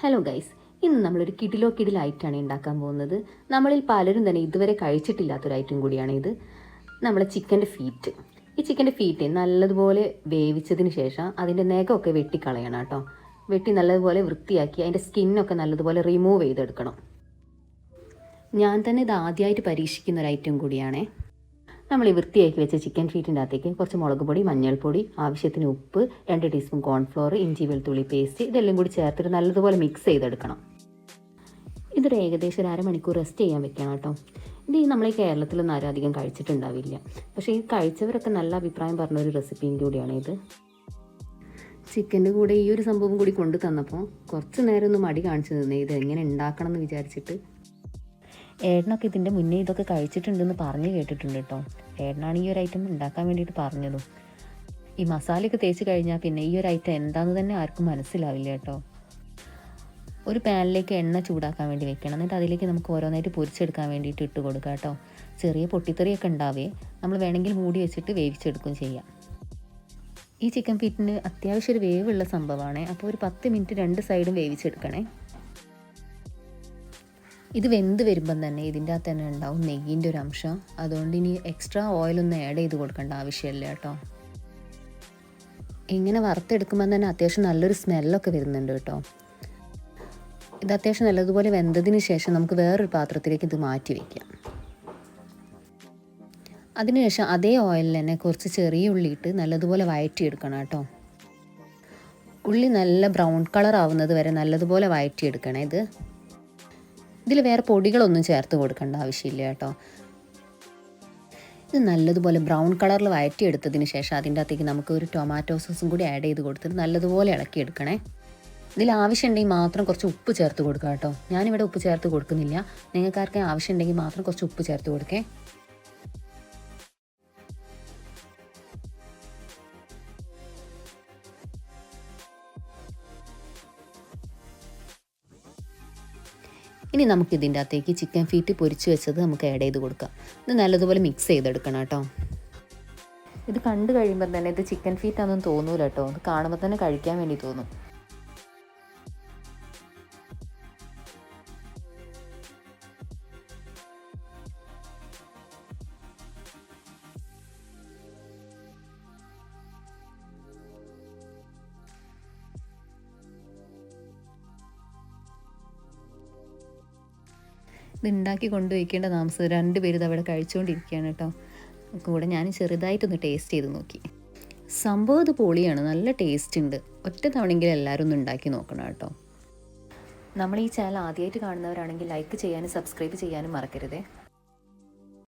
Hello guys ഇന്ന് നമ്മളൊരു കിടിലോ കിടിലായിട്ടാണ് ഉണ്ടാക്കാൻ പോകുന്നത്. നമ്മളിൽ പലരും തന്നെ ഇതുവരെ കഴിച്ചിട്ടില്ലാത്തൊരു ഐറ്റം കൂടിയാണ് ഇത്. നമ്മളെ ചിക്കന്റെ ഫീറ്റ് ഈ ചിക്കന്റെ ഫീറ്റ് നല്ലതുപോലെ വേവിച്ചതിന് ശേഷം അതിന്റെ നഖമൊക്കെ വെട്ടിക്കളയണം കേട്ടോ. വെട്ടി നല്ലതുപോലെ വൃത്തിയാക്കി അതിന്റെ സ്കിന്നൊക്കെ നല്ലതുപോലെ റിമൂവ് ചെയ്തെടുക്കണം. ഞാൻ തന്നെ ഇത് ആദ്യമായിട്ട് പരീക്ഷിക്കുന്ന ഒരു ഐറ്റം കൂടിയാണേ. നമ്മൾ ഈ വൃത്തിയാക്കി വെച്ച ചിക്കൻ ഫീറ്റിന്റെ അകത്തേക്ക് കുറച്ച് മുളക് പൊടി മഞ്ഞൾപ്പൊടി ആവശ്യത്തിന് ഉപ്പ് രണ്ട് ടീസ്പൂൺ കോൺഫ്ലോർ ഇഞ്ചി വെളുത്തുള്ളി പേസ്റ്റ് ഇതെല്ലാം കൂടി ചേർത്തിട്ട് നല്ലതുപോലെ മിക്സ് ചെയ്തെടുക്കണം. ഇതൊരു ഏകദേശം ഒരു അരമണിക്കൂർ റെസ്റ്റ് ചെയ്യാൻ വെക്കണം കേട്ടോ. ഇത് ഈ നമ്മളീ കേരളത്തിലൊന്നും ആരും അധികം കഴിച്ചിട്ടുണ്ടാവില്ല. പക്ഷേ ഈ കഴിച്ചവരൊക്കെ നല്ല അഭിപ്രായം പറഞ്ഞ ഒരു റെസിപ്പിയും കൂടിയാണ് ഇത്. ചിക്കന്റെ കൂടെ ഈ ഒരു സംഭവം കൂടി കൊണ്ടു തന്നപ്പോൾ കുറച്ച് നേരം ഒന്ന് മടി കാണിച്ചു നിന്നേ ഇത് എങ്ങനെ ഉണ്ടാക്കണം എന്ന് വിചാരിച്ചിട്ട് ഏട്ടനൊക്കെ ഇതിന്റെ മുന്നേ ഇതൊക്കെ കഴിച്ചിട്ടുണ്ടെന്ന് പറഞ്ഞ് കേട്ടിട്ടുണ്ട് കേട്ടോ. ഏട്ടനാണ് ഈ ഒരു ഐറ്റം ഉണ്ടാക്കാൻ വേണ്ടിയിട്ട് പറഞ്ഞതും. ഈ മസാലയൊക്കെ തേച്ച് കഴിഞ്ഞാൽ പിന്നെ ഈ ഒരു ഐറ്റം എന്താണെന്ന് തന്നെ ആർക്കും മനസ്സിലാവില്ല കേട്ടോ. ഒരു പാനിലേക്ക് എണ്ണ ചൂടാക്കാൻ വേണ്ടി വെക്കണം. എന്നിട്ട് അതിലേക്ക് നമുക്ക് ഓരോന്നായിട്ട് പൊരിച്ചെടുക്കാൻ വേണ്ടിയിട്ട് ഇട്ട് കൊടുക്കുക കേട്ടോ. ചെറിയ പൊട്ടിത്തെറിയൊക്കെ ഉണ്ടാവേ. നമ്മൾ വേണമെങ്കിൽ മൂടി വെച്ചിട്ട് വേവിച്ചെടുക്കുകയും ചെയ്യാം. ഈ ചിക്കൻ ഫീറ്റിന് അത്യാവശ്യം ഒരു വേവുള്ള സംഭവമാണ്. അപ്പോൾ ഒരു പത്ത് മിനിറ്റ് രണ്ട് സൈഡും വേവിച്ചെടുക്കണേ. ഇത് വെന്ത് വരുമ്പം തന്നെ ഇതിന്റെ അകത്ത് തന്നെ ഉണ്ടാവും നെയ്യിന്റെ ഒരു അംശം. അതുകൊണ്ട് ഇനി എക്സ്ട്രാ ഓയിലൊന്നും ആഡ് ചെയ്ത് കൊടുക്കേണ്ട ആവശ്യമില്ല കേട്ടോ. ഇങ്ങനെ വറുത്തെടുക്കുമ്പോൾ തന്നെ അത്യാവശ്യം നല്ലൊരു സ്മെല്ലൊക്കെ വരുന്നുണ്ട് കേട്ടോ. ഇത് അത്യാവശ്യം നല്ലതുപോലെ വെന്തതിന് ശേഷം നമുക്ക് വേറൊരു പാത്രത്തിലേക്ക് ഇത് മാറ്റി വയ്ക്കാം അതിനുശേഷം അതേ ഓയിലിൽ തന്നെ കുറച്ച് ചെറിയ ഉള്ളി ഇട്ട് നല്ലതുപോലെ വഴറ്റിയെടുക്കണം കേട്ടോ. ഉള്ളി നല്ല ബ്രൗൺ കളർ ആവുന്നത് വരെ നല്ലതുപോലെ വഴറ്റിയെടുക്കണേ ഇത്. ഇതിൽ വേറെ പൊടികളൊന്നും ചേർത്ത് കൊടുക്കേണ്ട ആവശ്യമില്ല കേട്ടോ. ഇത് നല്ലതുപോലെ ബ്രൗൺ കളറിൽ വഴറ്റിയെടുത്തതിന് ശേഷം അതിന്റെ അകത്തേക്ക് നമുക്ക് ഒരു ടൊമാറ്റോ സോസും കൂടി ആഡ് ചെയ്ത് കൊടുത്തിട്ട് നല്ലതുപോലെ ഇളക്കിയെടുക്കണേ ഇതിൽ ആവശ്യമുണ്ടെങ്കിൽ മാത്രം കുറച്ച് ഉപ്പ് ചേർത്ത് കൊടുക്കുക കേട്ടോ. ഞാനിവിടെ ഉപ്പ് ചേർത്ത് കൊടുക്കുന്നില്ല. നിങ്ങൾക്കാർക്ക് ആവശ്യമുണ്ടെങ്കിൽ മാത്രം കുറച്ച് ഉപ്പ് ചേർത്ത് കൊടുക്കേ. ഇനി നമുക്ക് ഇതിന്റെ അകത്തേക്ക് ചിക്കൻ ഫീറ്റ് പൊരിച്ച് വെച്ചത് നമുക്ക് ആഡ് ചെയ്ത് കൊടുക്കാം. ഇത് നല്ലതുപോലെ മിക്സ് ചെയ്തെടുക്കണം കേട്ടോ. ഇത് കണ്ടു കഴിയുമ്പോൾ തന്നെ ഇത് ചിക്കൻ ഫീറ്റ് ആണെന്ന് തോന്നൂല കേട്ടോ. ഇത് കാണുമ്പോൾ തന്നെ കഴിക്കാൻ വേണ്ടി തോന്നും. ഇത് ഉണ്ടാക്കി കൊണ്ടുവയ്ക്കേണ്ട താമസം. രണ്ടുപേരും ഇത് അവിടെ കഴിച്ചുകൊണ്ടിരിക്കുകയാണ് കേട്ടോ. കൂടെ ഞാൻ ചെറുതായിട്ടൊന്ന് ടേസ്റ്റ് ചെയ്ത് നോക്കി. സംഭവം ഇത് പൊളിയാണ്. നല്ല ടേസ്റ്റ് ഉണ്ട്. ഒറ്റ തവണയെങ്കിലും എല്ലാവരും ഒന്ന് ഉണ്ടാക്കി നോക്കണം കേട്ടോ. നമ്മൾ ഈ ചാനൽ ആദ്യമായിട്ട് കാണുന്നവരാണെങ്കിൽ ലൈക്ക് ചെയ്യാനും സബ്സ്ക്രൈബ് ചെയ്യാനും മറക്കരുതേ.